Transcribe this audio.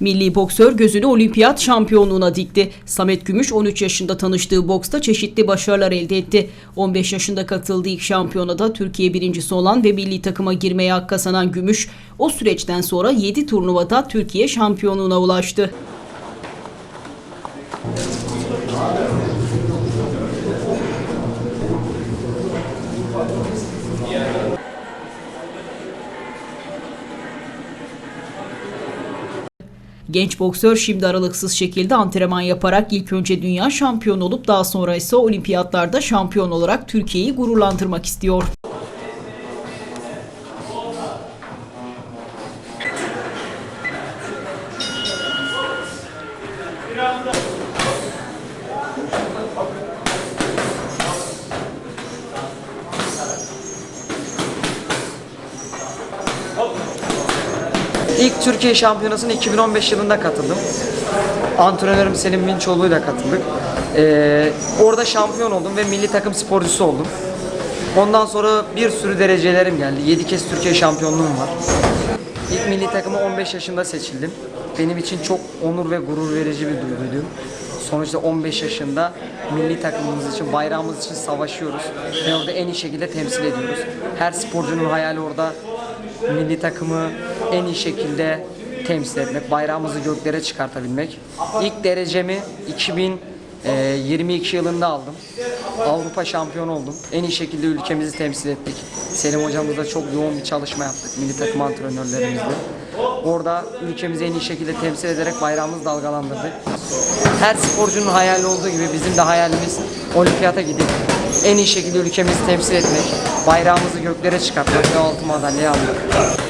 Milli boksör gözünü olimpiyat şampiyonluğuna dikti. Samet Gümüş 13 yaşında tanıştığı boksta çeşitli başarılar elde etti. 15 yaşında katıldığı ilk şampiyonada Türkiye birincisi olan ve milli takıma girmeye hak kazanan Gümüş, o süreçten sonra 7 turnuvada Türkiye şampiyonluğuna ulaştı. Genç boksör şimdi aralıksız şekilde antrenman yaparak ilk önce dünya şampiyonu olup daha sonra ise olimpiyatlarda şampiyon olarak Türkiye'yi gururlandırmak istiyor. İlk Türkiye Şampiyonası'na 2015 yılında katıldım. Antrenörüm Selim Minçoğlu'yla katıldık. Ee, orada şampiyon oldum ve milli takım sporcusu oldum. Ondan sonra bir sürü derecelerim geldi. 7 kez Türkiye şampiyonluğum var. İlk milli takıma 15 yaşında seçildim. Benim için çok onur ve gurur verici bir duyguydu. Sonuçta 15 yaşında milli takımımız için, bayrağımız için savaşıyoruz. Ve orada en iyi şekilde temsil ediyoruz. Her sporcunun hayali orada milli takımı en iyi şekilde temsil etmek, bayrağımızı göklere çıkartabilmek. İlk derecemi 2022 yılında aldım. Avrupa şampiyonu oldum. En iyi şekilde ülkemizi temsil ettik. Selim hocamızla çok yoğun bir çalışma yaptık milli takım antrenörlerimizle. Orada ülkemizi en iyi şekilde temsil ederek bayrağımızı dalgalandırdık. Her sporcunun hayali olduğu gibi bizim de hayalimiz olimpiyata gidip en iyi şekilde ülkemizi temsil etmek, bayrağımızı göklere çıkartmak ve altın madalyayı almak.